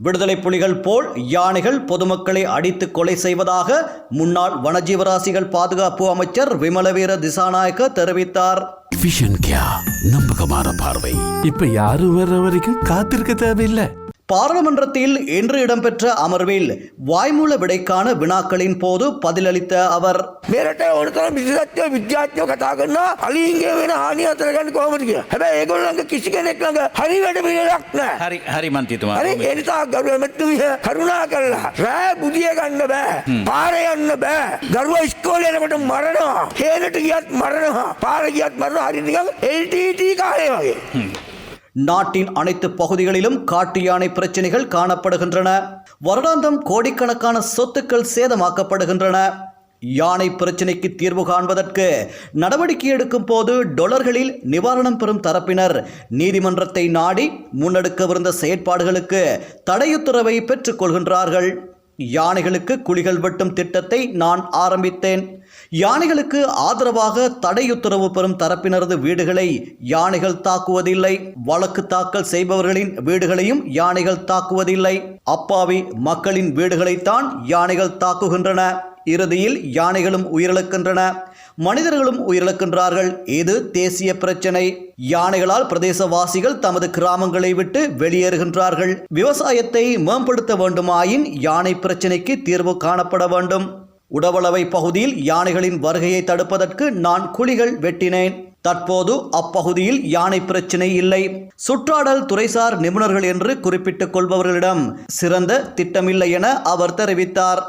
விடுதலை புலிகள் போல் யானைகள் பொதுமக்களை அடித்து கொலை செய்வதாக முன்னாள் வனஜீவராசிகள் பாதுகாப்பு அமைச்சர் விமலவீர திசாநாயக்க தெரிவித்தார். கியா நம்பகமான பார்வை. இப்ப யாரும் வர்ற வரைக்கும் காத்திருக்க தேவையில்லை. பாராளுமன்றத்தில் இன்று இடம்பெற்ற அமர்வில் வாய்மூல விடைக்கான வினாக்களின் போது பதிலளித்த அவர் මෙරට ඕනතරම් විශෂත්ව විද්‍යාත්යෝ කතා කරන්න අලින්ගේ වෙන හානි අතර ගන්න කොහොමද කිය හැබැයි ඒගොල්ලන්ගේ කිසි කෙනෙක් ළඟ හරි වැඩ පිළිවෙලක් නැහැ හරි හරි මන්තිතුමා හරි ඒ නිසා ගරුව ඇමතුමිය කරුණා කරලා රෑ බුදිය ගන්න බෑ පාරේ යන්න බෑ දරුවා ඉස්කෝලේ යනකොට මරනවා හේනට ගියත් මරනවා පාර ගියත් මරනවා හරි නිකන් LTT කාලේ වගේ நாட்டின் அனைத்து பகுதிகளிலும் காட்டு யானை பிரச்சனைகள் காணப்படுகின்றன. வருடாந்தம் கோடிக்கணக்கான சொத்துக்கள் சேதமாக்கப்படுகின்றன. யானை பிரச்சினைக்கு தீர்வு காண்பதற்கு நடவடிக்கை எடுக்கும் போது டொலர்களில் நிவாரணம் பெறும் தரப்பினர் நீதிமன்றத்தை நாடி முன்னெடுக்கவிருந்த செயற்பாடுகளுக்கு தடையுத்தரவை பெற்றுக்கொள்கின்றார்கள் யானைகளுக்கு குழிகள் வெட்டும் திட்டத்தை நான் ஆரம்பித்தேன். யானைகளுக்கு ஆதரவாக தடையுத்தரவு பெறும் தரப்பினரது வீடுகளை யானைகள் தாக்குவதில்லை. வழக்கு தாக்கல் செய்பவர்களின் வீடுகளையும் யானைகள் தாக்குவதில்லை. அப்பாவி மக்களின் வீடுகளைத்தான் யானைகள் தாக்குகின்றன. இறுதியில் யானைகளும் உயிரிழக்கின்றன. மனிதர்களும் உயிரிழக்கின்றார்கள். இது தேசிய பிரச்சனை. யானைகளால் பிரதேசவாசிகள் தமது கிராமங்களை விட்டு வெளியேறுகின்றார்கள். விவசாயத்தை மேம்படுத்த வேண்டுமாயின் யானை பிரச்சனைக்கு தீர்வு காணப்பட வேண்டும். உடவளவை பகுதியில் யானைகளின் வருகையை தடுப்பதற்கு நான் குழிகள் வெட்டினேன். தற்போது அப்பகுதியில் யானை பிரச்சினை இல்லை. சுற்றாடல் துறைசார் நிபுணர்கள் என்று குறிப்பிட்டுக் கொள்பவர்களிடம் சிறந்த திட்டமில்லை என அவர் தெரிவித்தார்.